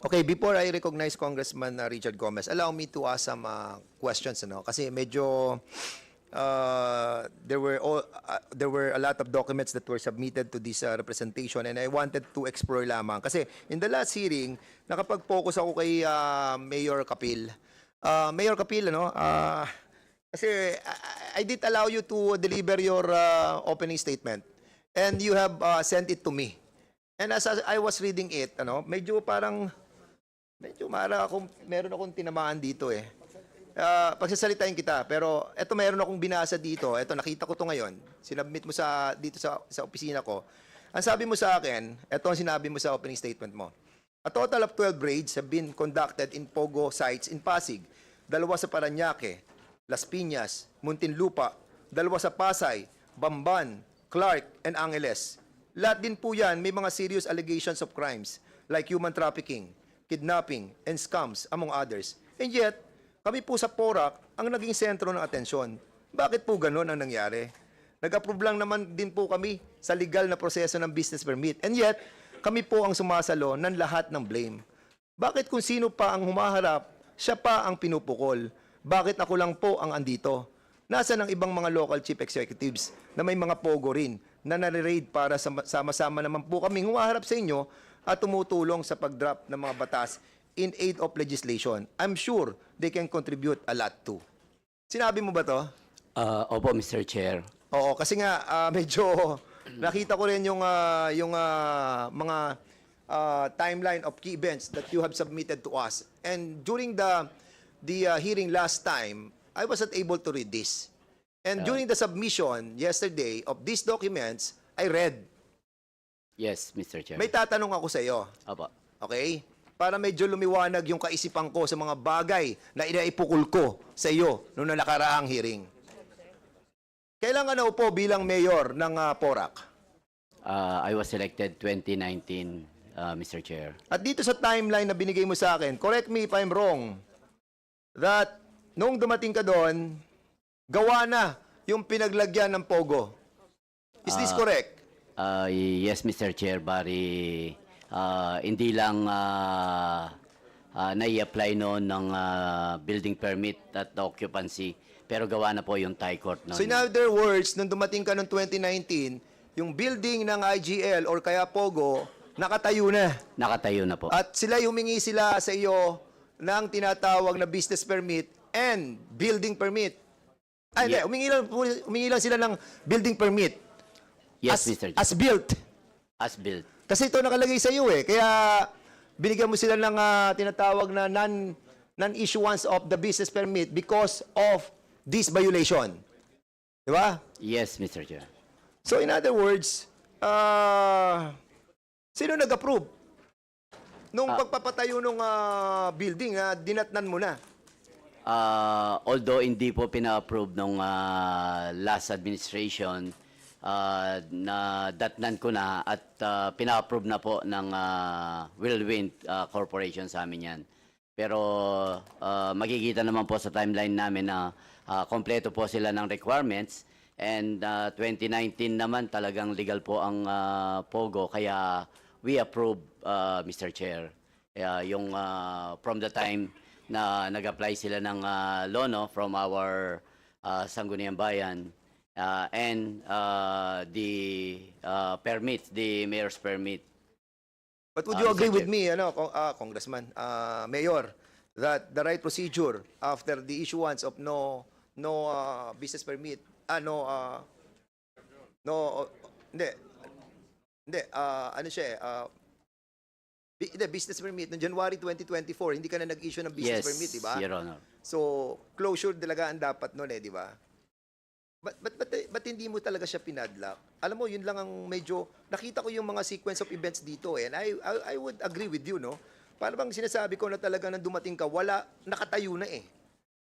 Okay, before I recognize Congressman uh, Richard Gomez, allow me to ask some uh, questions ano kasi medyo uh, there were all, uh, there were a lot of documents that were submitted to this uh, representation and I wanted to explore lamang kasi in the last hearing nakapag-focus ako kay uh, Mayor Kapil. Uh, Mayor Kapil ano, uh, kasi I, I did allow you to deliver your uh, opening statement and you have uh, sent it to me. And as I was reading it, ano, medyo parang Medyo mara akong, meron akong tinamaan dito eh. Ah, pagsasalitain kita, pero eto meron akong binasa dito. Eto nakita ko to ngayon. Sinabmit mo sa dito sa sa opisina ko. Ang sabi mo sa akin, eto ang sinabi mo sa opening statement mo. A total of 12 raids have been conducted in Pogo sites in Pasig, dalawa sa Paranaque, Las Piñas, Muntinlupa, dalawa sa Pasay, Bamban, Clark, and Angeles. Lahat din po yan may mga serious allegations of crimes like human trafficking, kidnapping, and scams, among others. And yet, kami po sa PORAC ang naging sentro ng atensyon. Bakit po ganun ang nangyari? Nag-approve lang naman din po kami sa legal na proseso ng business permit. And yet, kami po ang sumasalo ng lahat ng blame. Bakit kung sino pa ang humaharap, siya pa ang pinupukol? Bakit ako lang po ang andito? Nasa ng ibang mga local chief executives na may mga pogo rin na nare-raid para sama- sama-sama naman po kaming humaharap sa inyo at tumutulong sa pag-drop ng mga batas in aid of legislation. I'm sure they can contribute a lot too. Sinabi mo ba to? Ah, opo, Mr. Chair. Oo, kasi nga ah, medyo nakita ko rin yung ah, yung ah, mga ah, timeline of key events that you have submitted to us. And during the the ah, hearing last time, I wasn't able to read this. And during the submission yesterday of these documents, I read. Yes, Mr. Chair. May tatanong ako sa iyo. Opo. Okay? Para medyo lumiwanag yung kaisipan ko sa mga bagay na inaipukul ko sa iyo noong nakaraang hearing. Kailan ka naupo bilang mayor ng ah, PORAC? Ah, I was elected 2019, ah, Mr. Chair. At dito sa timeline na binigay mo sa akin, correct me if I'm wrong, that nung dumating ka doon, gawa na yung pinaglagyan ng Pogo. Is this correct? Ah, yes, Mr. Chair, bari ah, hindi lang uh, nai-apply noon ng ah, building permit at occupancy, pero gawa na po yung Thai court noon. So in other words, nung dumating ka noong 2019, yung building ng IGL or kaya Pogo, nakatayo na. Nakatayo na po. At sila humingi sila sa iyo ng tinatawag na business permit and building permit. Ay, hindi. Yeah. Humingi lang, po- humingi lang sila ng building permit. Yes, as, Mr. Chair. As built. As built. Kasi ito nakalagay sa iyo eh. Kaya binigyan mo sila ng ah, tinatawag na non, non-issuance of the business permit because of this violation. Di ba? Yes, Mr. Chair. So in other words, ah, sino nag-approve? Nung pagpapatayo ng building, na dinatnan mo na. Ah, although hindi po pina-approve nung ah, last administration, ah, na datnan ko na at ah, pina-approve na po ng ah, Whirlwind ah, Corporation sa amin yan. Pero ah, makikita naman po sa timeline namin na ah, kompleto po sila ng requirements and ah, 2019 naman talagang legal po ang ah, POGO kaya we approve ah, Mr. Chair. Kaya yung ah, from the time na nag-apply sila ng ah, lono from our uh, Sangguniang Bayan uh, and uh, the uh, permit, the mayor's permit. But would Ah, you Mr. agree with Chair. me, ano, Kong- ah, Congressman, ah, Mayor, that the right procedure after the issuance of no no ah, business permit, ah, no, ah, no, oh, hindi, hindi, ah, ano siya eh, ah, bi- hindi, business permit, no January 2024, hindi ka na nag-issue ng business yes, permit, di ba? Your Honor. So, closure talaga ang dapat nun eh, di ba? But, but, but, but hindi mo talaga siya pinadlock? Alam mo, yun lang ang medyo, nakita ko yung mga sequence of events dito eh, and I, I, I would agree with you, no? Para bang sinasabi ko na talaga nang dumating ka, wala, nakatayo na eh.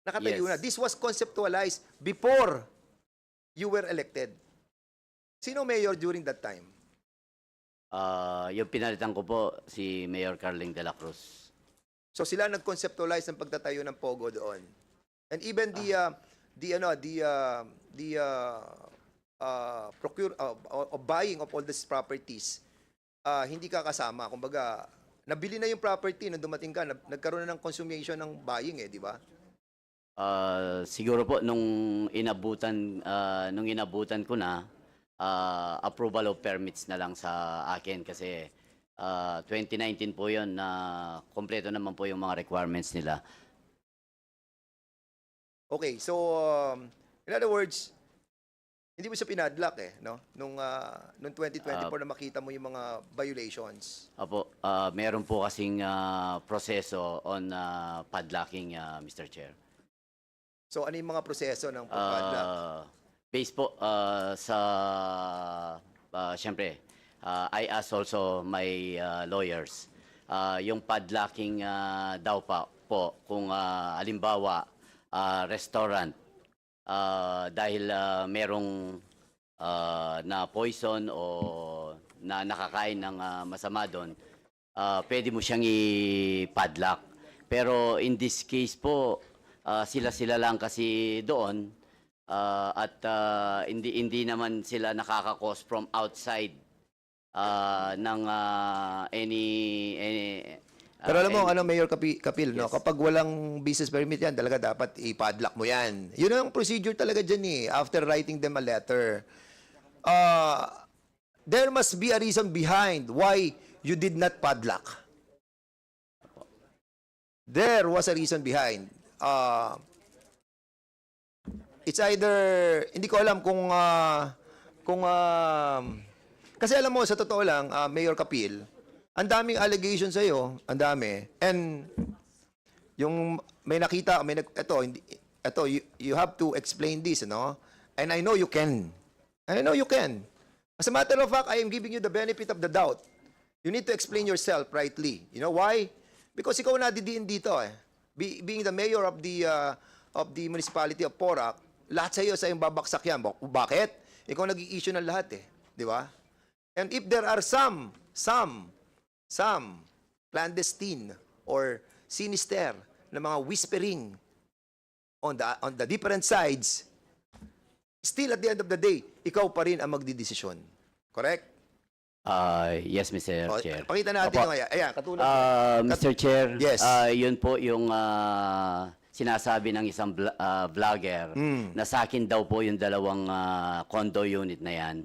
Nakatayo Yes. na. This was conceptualized before you were elected. Sino mayor during that time? Uh, yung pinalitan ko po si Mayor Carling de la Cruz. So sila nag-conceptualize ng pagtatayo ng Pogo doon. And even the uh, the ano the uh, the uh, uh, procure uh, of buying of all these properties uh, hindi ka kasama. Kumbaga nabili na yung property nung dumating ka, nag- nagkaroon na ng consummation ng buying eh, di ba? Ah, siguro po nung inabutan ah, nung inabutan ko na ah, approval of permits na lang sa akin kasi ah, 2019 po 'yon na kompleto naman po yung mga requirements nila. Okay, so um, in other words, hindi mo siya pinadlock eh, no? Nung ah, nung 2024 na makita mo yung mga violations. Apo, ah, meron po kasing ah, proseso on ah, padlocking ah, Mr. Chair. So ano yung mga proseso ng pagpadlock? Uh, based po uh, sa, uh, syempre, uh, I asked also my uh, lawyers, uh, yung padlocking uh, daw pa po, kung uh, alimbawa, uh, restaurant, uh, dahil uh, merong uh, na poison o na nakakain ng uh, masama doon, uh, pwede mo siyang i-padlock. Pero in this case po, uh, sila-sila lang kasi doon uh, at uh, hindi hindi naman sila nakaka-cause from outside uh, ng uh, any any Pero alam mo, any- ano, Mayor Kapi, Kapil, no? Kapag walang business permit yan, talaga dapat i-padlock mo yan. Yun ang procedure talaga dyan eh, after writing them a letter. Uh, there must be a reason behind why you did not padlock. There was a reason behind. Uh, it's either, hindi ko alam kung, ah, kung, ah, kasi alam mo, sa totoo lang, ah, Mayor Kapil, ang daming allegations sa'yo, ang dami. And, yung may nakita, may nag, eto, hindi, eto, you, you have to explain this, no? And I know you can. I know you can. As a matter of fact, I am giving you the benefit of the doubt. You need to explain yourself rightly. You know why? Because ikaw nadidiin dito eh. Be- being the mayor of the uh, of the municipality of Porac, lahat sa iyo sa iyong babaksak yan. Bak- Bakit? Ikaw nag-i-issue ng lahat eh. Di ba? And if there are some, some, some clandestine or sinister na mga whispering on the on the different sides, still at the end of the day, ikaw pa rin ang magdidesisyon. Correct? uh, yes, Mr. O, Chair. pakita natin Opo. yung ayan. Katulad. Ah, Mr. Chair, Yes. ah, yun po yung ah, sinasabi ng isang bl- ah, vlogger Hmm. na sa akin daw po yung dalawang ah, condo unit na yan.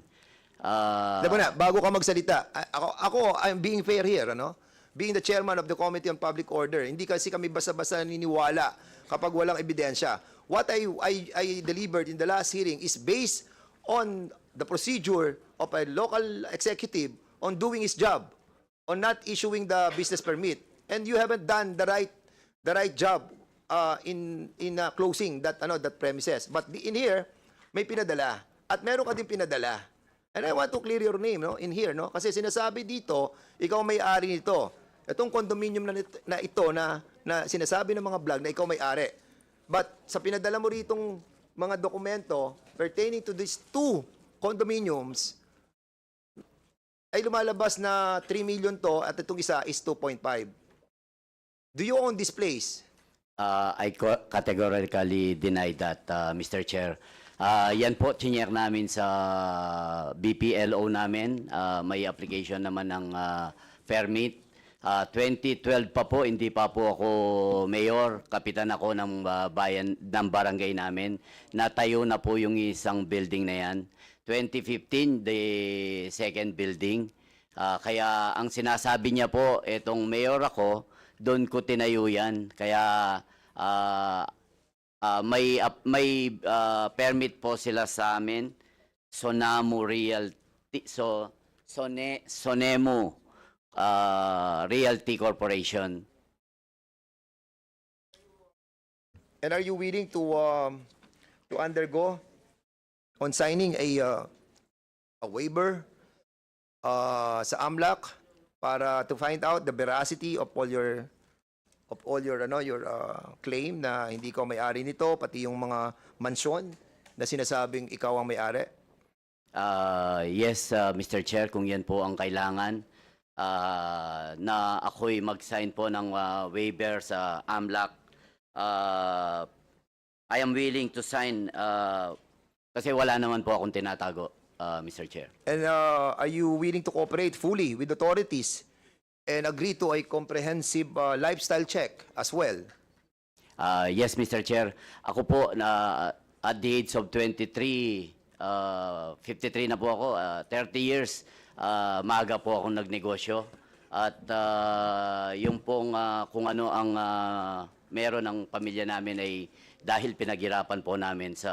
Alam mo na, bago ka magsalita, ako, ako, I'm being fair here, ano? Being the chairman of the Committee on Public Order, hindi kasi kami basta-basta naniniwala kapag walang ebidensya. What I, I, I delivered in the last hearing is based on the procedure of a local executive on doing his job, on not issuing the business permit. And you haven't done the right, the right job uh, in, in uh, closing that, ano, that premises. But in here, may pinadala. At meron ka din pinadala. And I want to clear your name no in here no kasi sinasabi dito ikaw may-ari nito. Itong condominium na, na ito na na sinasabi ng mga vlog na ikaw may-ari. But sa pinadala mo ritong mga dokumento pertaining to these two condominiums ay lumalabas na 3 million to at itong isa is 2.5. Do you own this place? Uh, I categorically deny that, uh, Mr. Chair. Uh, yan po, chinyer namin sa BPLO namin. Uh, may application naman ng uh, permit. Uh, 2012 pa po, hindi pa po ako mayor. Kapitan ako ng uh, bayan, ng barangay namin. Natayo na po yung isang building na yan. 2015, the second building. Ah, kaya ang sinasabi niya po, etong mayor ako, doon ko tinayo yan. Kaya ah, ah, may ap- may ah, permit po sila sa amin. Sonamu Realty so Sone Sonemu ah, Realty Corporation. And are you willing to um, to undergo on signing a uh, a waiver uh, sa AMLAC para to find out the veracity of all your of all your ano your uh, claim na hindi ko may-ari nito pati yung mga mansyon na sinasabing ikaw ang may-ari? Ah, yes, ah, Mr. Chair, kung yan po ang kailangan ah, na ako'y mag-sign po ng ah, waiver sa AMLAC. Ah, I am willing to sign ah, kasi wala naman po akong tinatago, ah, Mr. Chair. And uh, are you willing to cooperate fully with authorities and agree to a comprehensive uh, lifestyle check as well. Ah, yes, Mr. Chair. Ako po na at the age of 23, ah, 53 na po ako, ah, 30 years, ah, maaga po akong nagnegosyo. At ah, yung pong ah, kung ano ang ah, meron ng pamilya namin ay dahil pinaghirapan po namin sa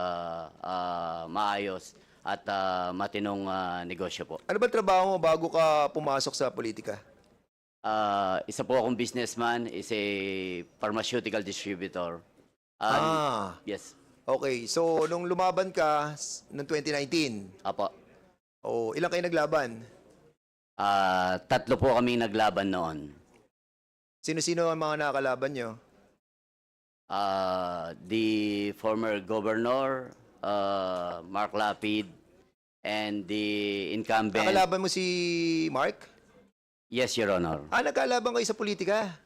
ah, maayos at ah, matinong ah, negosyo po. Ano ba trabaho mo bago ka pumasok sa politika? Ah, isa po akong businessman, is a pharmaceutical distributor. Ah, Ah, Yes. okay. So, nung lumaban ka noong 2019, Apo. oh, ilang kayo naglaban? Ah, tatlo po kaming naglaban noon. Sino-sino ang mga nakakalaban nyo? Ah, the former governor, ah, Mark Lapid, and the incumbent. Nakalaban mo si Mark? Yes, Your Honor. Ah, nagkalaban kayo sa politika?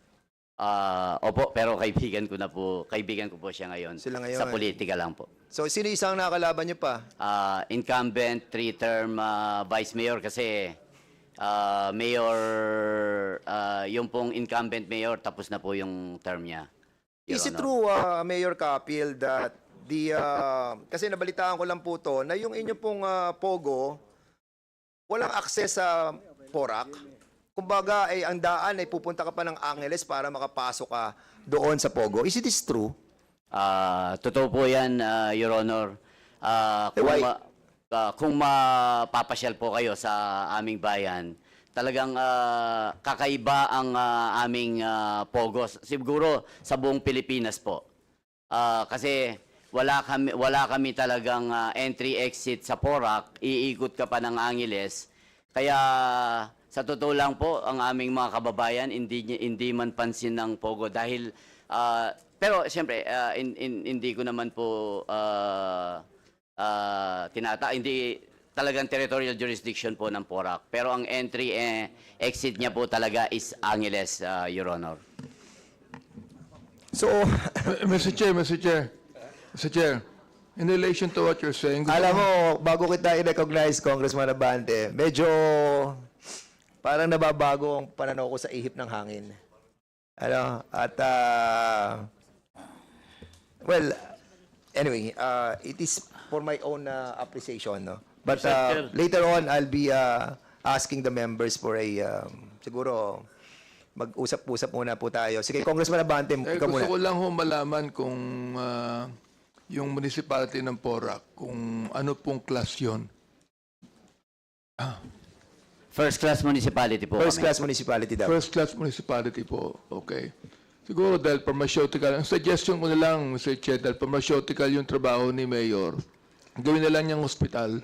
Ah, opo, pero kaibigan ko na po, kaibigan ko po siya ngayon. Sila ngayon. Sa politika lang po. So, sino isang nakakalaban nyo pa? Ah, incumbent, three-term ah, vice mayor kasi ah, mayor, ah, yung pong incumbent mayor, tapos na po yung term niya. Your Is it Honor. true, uh, Mayor Kapil, that the, uh, kasi nabalitaan ko lang po to, na yung inyo pong uh, Pogo, walang access sa Porac. Kumbaga, ay ang daan ay pupunta ka pa ng Angeles para makapasok ka doon sa Pogo. Is it is true? Ah, totoo po 'yan, ah, Your Honor. Ah, Eh, kung why? ma- ah, kung mapapasyal po kayo sa aming bayan, talagang ah, kakaiba ang ah, aming ah, pogos. Siguro sa buong Pilipinas po. Ah, kasi wala kami wala kami talagang ah, entry exit sa Porac, iikot ka pa ng Angeles. Kaya sa totoo lang po, ang aming mga kababayan hindi hindi man pansin ng Pogo dahil ah, pero siyempre ah, in- in- hindi ko naman po ah, ah, tinata hindi talagang territorial jurisdiction po ng Porac. Pero ang entry eh, exit niya po talaga is Angeles, ah, Your Honor. So, Mr. Chair, Mr. Chair, Mr. Chair, in relation to what you're saying, alam mo, bago kita i-recognize, Congressman Abante, medyo parang nababago ang pananaw ko sa ihip ng hangin. Ano? At, ah, well, anyway, uh, it is for my own uh, appreciation, no? But uh, later on, I'll be uh, asking the members for a, um, siguro, mag-usap-usap muna po tayo. Sige, Congressman Abante, eh, ikaw gusto muna. ko lang ho malaman kung ah, yung municipality ng Porac, kung ano pong class yun. First class municipality po First kami. class municipality daw. First class municipality po, okay. Siguro dahil pharmaceutical, ang suggestion ko na lang, Mr. Chair, dahil pharmaceutical yung trabaho ni Mayor, gawin na lang niyang hospital.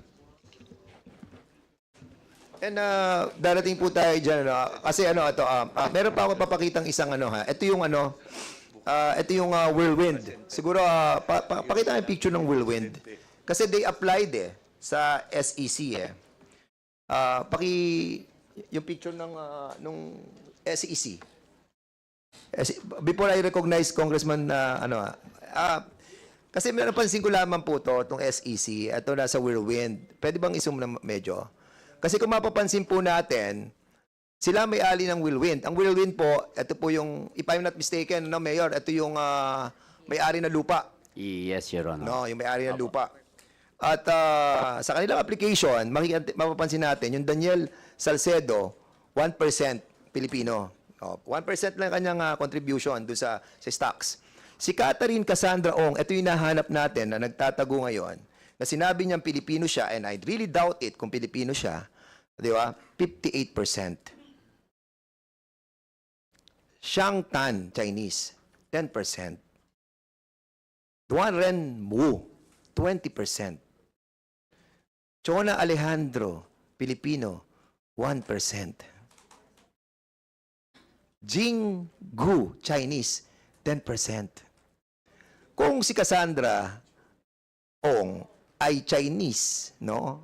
And uh, darating po tayo dyan, ano, kasi ano, ito, ah, ah, meron pa ako papakitang isang ano ha. Ito yung ano, ah, ito yung ah, whirlwind. Siguro, ah, pa, pa, pakita nga yung picture ng whirlwind. Kasi they applied eh, sa SEC eh. Ah, paki, yung picture ng, ah, nung SEC. S- Before I recognize Congressman na ano ah, ah, kasi meron pansin ko lamang po to, itong SEC, ito nasa whirlwind. Pwede bang isum na medyo? Kasi kung mapapansin po natin, sila may ali ng whirlwind. Ang whirlwind po, ito po yung, if I'm not mistaken, no, Mayor, ito yung ah, may-ari ng lupa. Yes, Your Honor. No, yung may-ari ng lupa. At ah, sa kanilang application, mapapansin natin, yung Daniel Salcedo, 1% Pilipino. Oh, 1% lang kanyang ah, contribution doon sa, sa stocks. Si Catherine Cassandra Ong, ito yung nahanap natin na nagtatago ngayon, na sinabi niyang Pilipino siya, and I really doubt it kung Pilipino siya, di ba? 58%. Shang Tan, Chinese, 10%. Duan Ren Wu, 20%. Chona Alejandro, Pilipino, 1%. Jing Gu, Chinese, 10%. Kung si Cassandra Ong ay Chinese, no?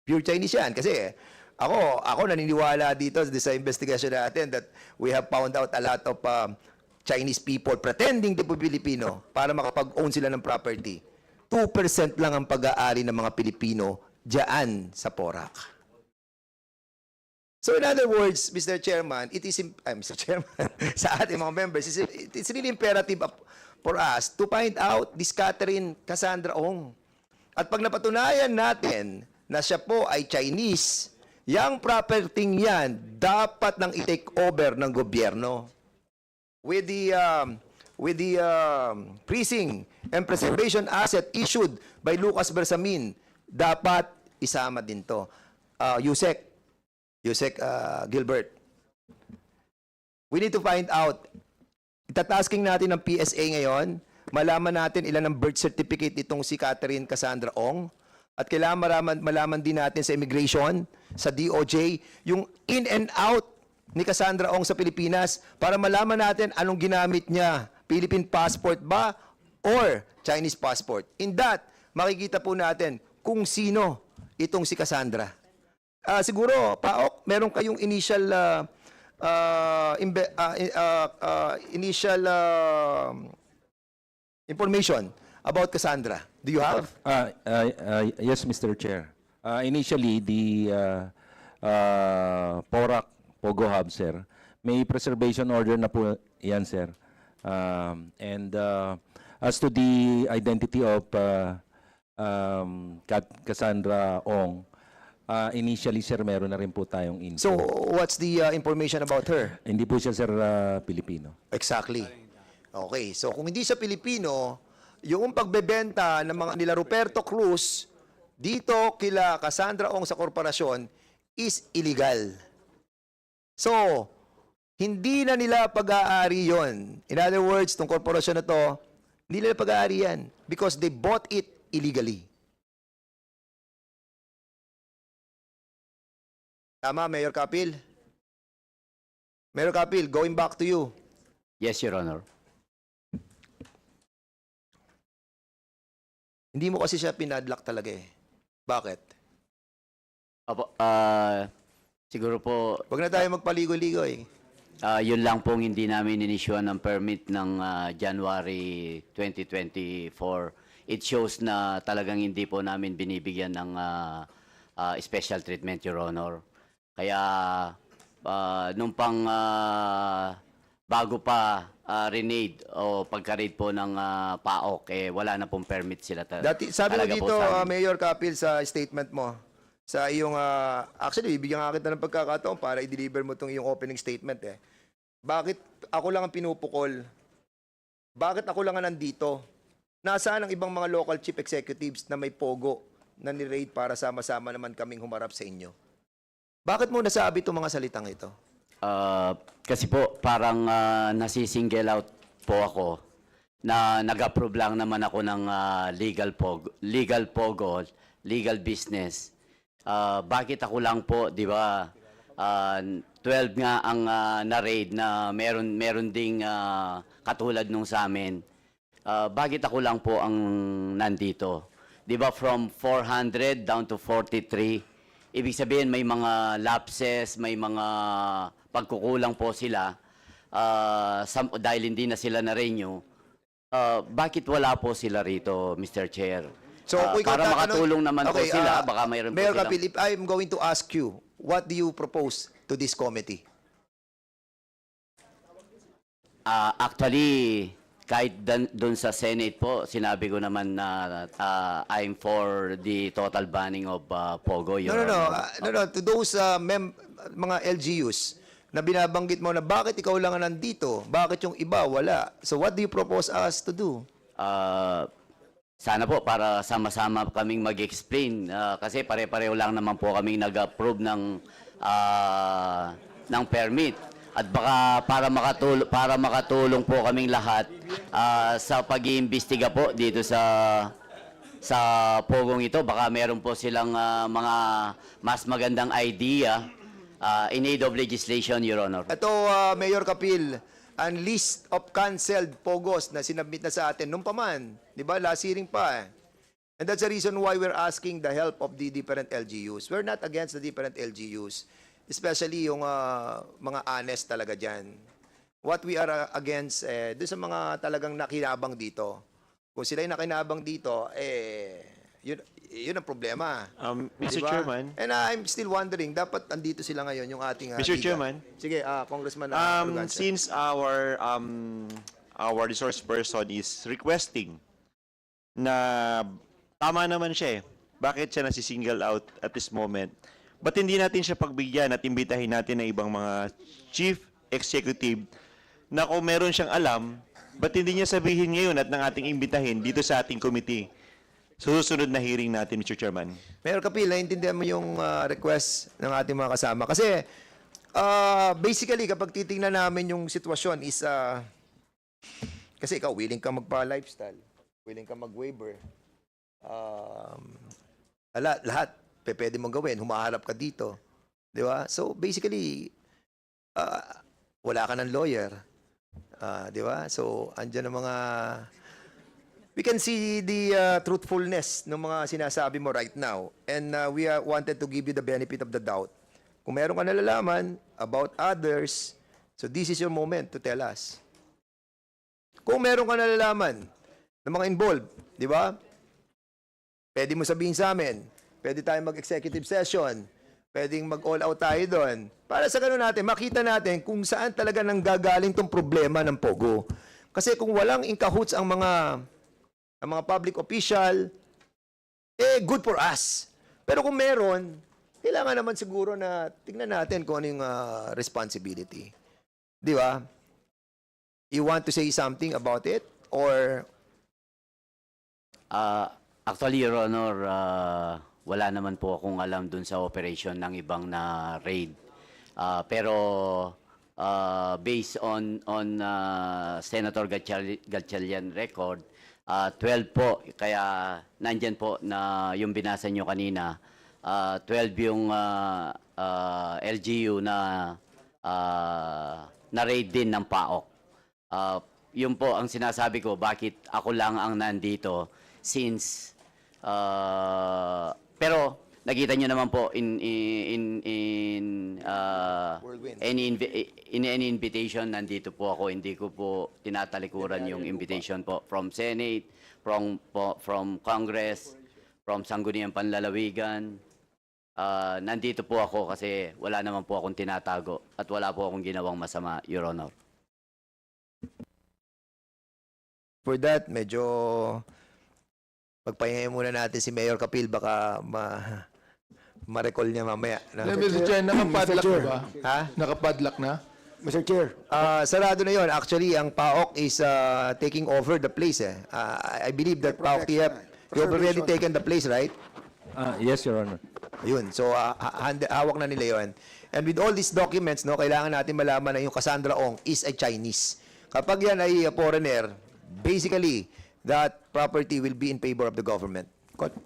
Pure Chinese yan. Kasi ako, ako naniniwala dito sa investigation natin that we have found out a lot of um, Chinese people pretending to be Filipino para makapag-own sila ng property. 2% lang ang pag-aari ng mga Pilipino diyan sa Porac. So in other words, Mr. Chairman, it is, ay, Mr. Chairman, sa ating mga members, it's, it's really imperative for us to find out this Catherine Cassandra Ong. At pag napatunayan natin na siya po ay Chinese, yung property yan dapat nang i-take over ng gobyerno with the um, with the um, freezing and preservation asset issued by Lucas Bersamin, dapat isama din to. Uh, Yusek, Yusek uh, Gilbert. We need to find out. Itatasking natin ng PSA ngayon, malaman natin ilan ang birth certificate itong si Catherine Cassandra Ong. At kailangan malaman, malaman din natin sa immigration, sa DOJ, yung in and out ni Cassandra Ong sa Pilipinas para malaman natin anong ginamit niya. Philippine passport ba or Chinese passport? In that, makikita po natin kung sino itong si Cassandra. Ah, siguro, Paok, meron kayong initial ah, ah, imbe- i- ah, ah, initial ah, information about Cassandra. Do you have? Uh, uh, uh, yes, Mr. Chair. Uh, initially, the uh, uh, PORAC Pogo Hub, sir, may preservation order na po yan, sir. Um, and uh, as to the identity of uh, um, Kat- Cassandra Ong, uh, initially, sir, meron na rin po tayong info. So, what's the ah, information about her? Hindi po siya, sir, uh, Pilipino. Exactly. Okay, so kung hindi sa Pilipino, yung pagbebenta ng mga nila Roberto Cruz dito kila Cassandra Ong sa korporasyon is illegal. So, hindi na nila pag-aari yon. In other words, tong korporasyon na to, hindi nila pag-aari yan because they bought it illegally. Tama, Mayor Kapil? Mayor Kapil, going back to you. Yes, Your Honor. Hindi mo kasi siya pinadlock talaga eh. Bakit? Opo, ah, siguro po, Huwag na tayo magpaligoy-ligoy. ah, yun lang pong hindi namin inisyuan ng permit ng ah, January 2024. It shows na talagang hindi po namin binibigyan ng ah, ah, special treatment, Your Honor. Kaya ah, nung pang ah, bago pa uh, renade o pagka-raid po ng ah, PAOK, eh, wala na pong permit sila. ta- Dati, sabi mo dito, amin. Mayor Kapil, sa statement mo, sa iyong, ah, actually, bibigyan nga kita ng pagkakataon para i-deliver mo itong iyong opening statement eh. Bakit ako lang ang pinupukol? Bakit ako lang ang nandito? Nasaan ang ibang mga local chief executives na may pogo na ni-raid para sama-sama naman kaming humarap sa inyo? Bakit mo nasabi itong mga salitang ito? Ah, kasi po parang ah, nasisingle out po ako na nag-approve lang naman ako ng ah, legal pog legal pogo, legal business. Ah, bakit ako lang po, 'di ba? Ah, 12 nga ang ah, na-raid na meron meron ding ah, katulad nung sa amin. Ah, bakit ako lang po ang nandito? 'Di ba from 400 down to 43? Ibig sabihin may mga lapses, may mga pagkukulang po sila ah, sam- dahil hindi na sila na-renew. Ah, bakit wala po sila rito, Mr. Chair? Ah, kung ikaw para makatulong naman po Okay, sila, ah, baka mayroon po Mayor silang... Kapil, if I'm going to ask you, what do you propose to this committee? Ah, actually, kahit dun sa Senate po, sinabi ko naman na ah, I'm for the total banning of ah, Pogo. No, Your no, no. Honor. Ah, no, no. To those uh, mem- mga LGUs na binabanggit mo na bakit ikaw lang ang nandito, bakit yung iba wala. So what do you propose us to do? Ah, sana po para sama-sama kaming mag-explain Ah, kasi pare-pareho lang naman po kaming nag-approve ng ah, ng permit at baka para makatulong para makatulong po kaming lahat ah, sa pag-iimbestiga po dito sa sa pogong ito baka meron po silang ah, mga mas magandang idea ah, in aid of legislation your honor Ito, uh, Mayor Kapil, ang list of canceled pogos na sinabmit na sa atin nung paman. Di ba? Last pa eh. And that's the reason why we're asking the help of the different LGUs. We're not against the different LGUs, especially yung uh, mga honest talaga dyan. What we are uh, against, eh, doon sa mga talagang nakinabang dito. Kung sila yung nakinabang dito, eh, Yun, yun ang problema. Um, Mr. Diba? Chairman, And I'm still wondering, dapat andito sila ngayon, yung ating uh, Mr. liga. Chairman. Sige, ah, Congressman uh, um, since our um, our resource person is requesting na tama naman siya eh. Bakit siya nasi-single out at this moment? Ba't hindi natin siya pagbigyan at imbitahin natin ng ibang mga chief executive na kung meron siyang alam, ba't hindi niya sabihin ngayon at ng ating imbitahin dito sa ating committee? Susunod na hearing natin, Mr. Chairman. Mayor Kapil, naiintindihan mo yung ah, request ng ating mga kasama. Kasi, ah, basically, kapag titingnan namin yung sitwasyon is, ah, kasi ikaw, willing ka magpa-lifestyle, willing ka mag-waiver, um, lahat, lahat, pe- pwede mong gawin, humaharap ka dito. Di ba? So, basically, ah, wala ka ng lawyer. Ah, di ba? So, andyan ang mga we can see the uh, truthfulness ng mga sinasabi mo right now. And uh, we uh, wanted to give you the benefit of the doubt. Kung meron ka nalalaman about others, so this is your moment to tell us. Kung meron ka nalalaman ng mga involved, di ba? Pwede mo sabihin sa amin. Pwede tayo mag-executive session. Pwedeng mag-all out tayo doon. Para sa ganun natin, makita natin kung saan talaga nang gagaling tong problema ng Pogo. Kasi kung walang in ang mga ang mga public official, eh, good for us. Pero kung meron, kailangan naman siguro na tignan natin kung ano yung ah, responsibility. Di ba? You want to say something about it? Or, Ah, actually, Your Honor, ah, wala naman po akong alam dun sa operation ng ibang na raid. Ah, pero ah, based on on ah, Senator Gatchal- Gatchalian record, ah, 12 po, kaya nandyan po na yung binasa nyo kanina, ah, 12 yung ah, ah, LGU na ah, na raid din ng PAOK. Ah, yun po ang sinasabi ko, bakit ako lang ang nandito since ah, pero nakita niyo naman po in in in Whirlwind. any invi- in any invitation nandito po ako. Hindi ko po tinatalikuran yung invitation po. From Senate from po, from Congress from Sangguniang Panlalawigan. Ah, nandito po ako kasi wala naman po akong tinatago at wala po akong ginawang masama Your Honor. For that, medyo pagpahingayin muna natin si Mayor Kapil, baka ma, ma-recall niya mamaya. no? Eh, Mr. Chair, nakapadlock na ba? Ha? Nakapadlock na? Mr. Chair, Ah, sarado na yon. Actually, ang PAOK is ah, taking over the place. Eh. Ah, I believe that PAOK TF, you have already taken the place, right? Ah, yes, Your Honor. Ayun. So, hand- hawak na nila yon. And with all these documents, no, kailangan natin malaman na yung Cassandra Ong is a Chinese. Kapag yan ay ah, foreigner, basically, that property will be in favor of the government. Kot-